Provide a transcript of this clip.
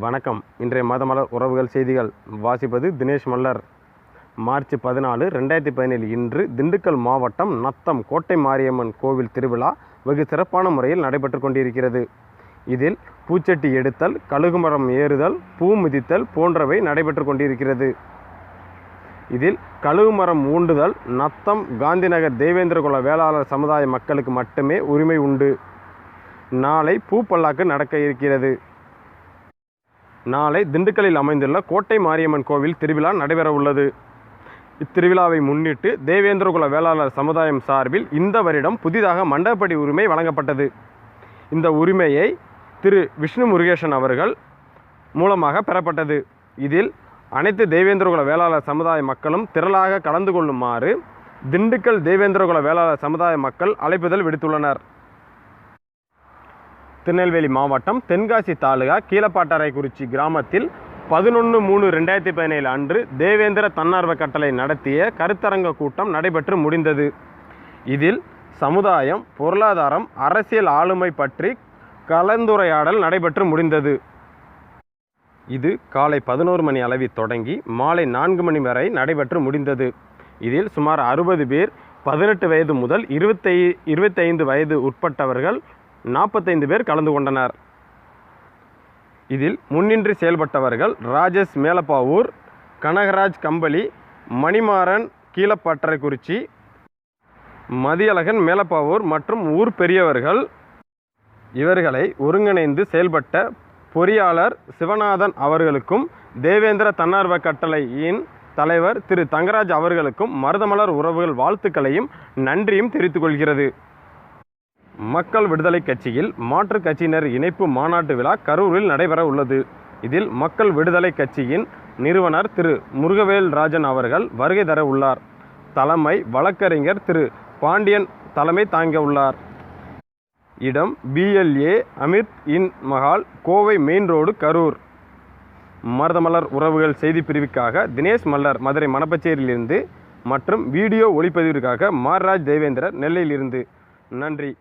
வணக்கம். இன்றைய மதமல உறவுகள் செய்திகள். வாசிப்பது தினேஷ் மல்லர். மார்ச் பதினாலு ரெண்டாயிரத்தி பதினேழு இன்று திண்டுக்கல் மாவட்டம் நத்தம் கோட்டை மாரியம்மன் கோவில் திருவிழா வெகு சிறப்பான முறையில் நடைபெற்று கொண்டிருக்கிறது. இதில் பூச்சட்டி எடுத்தல் கழுகுமரம் ஏறுதல் பூ மிதித்தல் போன்றவை நடைபெற்று கொண்டிருக்கிறது. இதில் கழுகுமரம் ஊண்டுதல் நத்தம் காந்திநகர் தேவேந்திரகுல வேளாளர் சமுதாய மக்களுக்கு மட்டுமே உரிமை உண்டு. நாளை பூப்பல்லாக்கு நடக்க இருக்கிறது. நாளை திண்டுக்கல்லில் அமைந்துள்ள கோட்டை மாரியம்மன் கோவில் திருவிழா நடைபெற உள்ளது. இத்திருவிழாவை முன்னிட்டு தேவேந்திரகுல வேளாளர் சமுதாயம் சார்பில் இந்த வருடம் புதிதாக மண்டபப்படி உரிமை வழங்கப்பட்டது. இந்த உரிமையை திரு. விஷ்ணு முருகேசன் அவர்கள் மூலமாக பெறப்பட்டது. இதில் அனைத்து தேவேந்திரகுல வேளாளர் சமுதாய மக்களும் திரளாக கலந்து கொள்ளுமாறு திண்டுக்கல் தேவேந்திரகுல வேளாளர் சமுதாய மக்கள் அழைப்புதல் விடுத்துள்ளனர். திருநெல்வேலி மாவட்டம் தென்காசி தாலுகா கீழப்பாட்டாரைக்குறிச்சி கிராமத்தில் பதினொன்று மூணு ரெண்டாயிரத்தி பதினேழு அன்று தேவேந்திர தன்னார்வ கட்டளை நடத்திய கருத்தரங்க கூட்டம் நடைபெற்று முடிந்தது. இதில் சமுதாயம் பொருளாதாரம் அரசியல் ஆளுமை பற்றி கலந்துரையாடல் நடைபெற்று முடிந்தது. இது காலை பதினோரு மணி அளவில் தொடங்கி மாலை நான்கு மணி வரை நடைபெற்று முடிந்தது. இதில் சுமார் அறுபது பேர் பதினெட்டு வயது முதல் இருபத்தை இருபத்தைந்து வயது உட்பட்டவர்கள் நாற்பத்தைந்து பேர் கலந்து கொண்டனர். இதில் முன்னின்று செயல்பட்டவர்கள் ராஜேஷ் மேலப்பாவூர் கனகராஜ் கம்பளி மணிமாறன் கீழப்பட்டறைக்குறிச்சி மதியழகன் மேலப்பாவூர் மற்றும் ஊர் பெரியவர்கள். இவர்களை ஒருங்கிணைந்து செயல்பட்ட பொறியாளர் சிவநாதன் அவர்களுக்கும் தேவேந்திர தன்னார்வ கட்டளையின் தலைவர் திரு தங்கராஜ் அவர்களுக்கும் மருதமலர் உறவுகள் வாழ்த்துக்களையும் நன்றியும் தெரிவித்துக் கொள்கிறது. மக்கள் விடுதலை கட்சியில் மாற்றுக் கட்சியினர் இணைப்பு மாநாட்டு விழா கரூரில் நடைபெற உள்ளது. இதில் மக்கள் விடுதலை கட்சியின் நிறுவனர் திரு. முருகவேல் ராஜன் அவர்கள் வருகை தர உள்ளார். தலைமை வழக்கறிஞர் திரு. பாண்டியன் தலைமை தாங்க உள்ளார். இடம் PLA Amit inn Mahal Kovai main road Karur. Maruthamalar உறவுகள் செய்தி பிரிவுக்காக தினேஷ் மல்லர் மதுரை மணப்பச்சேரியிலிருந்து மற்றும் வீடியோ ஒளிப்பதிவிற்காக மார்ராஜ் தேவேந்திரர் நெல்லையிலிருந்து. நன்றி.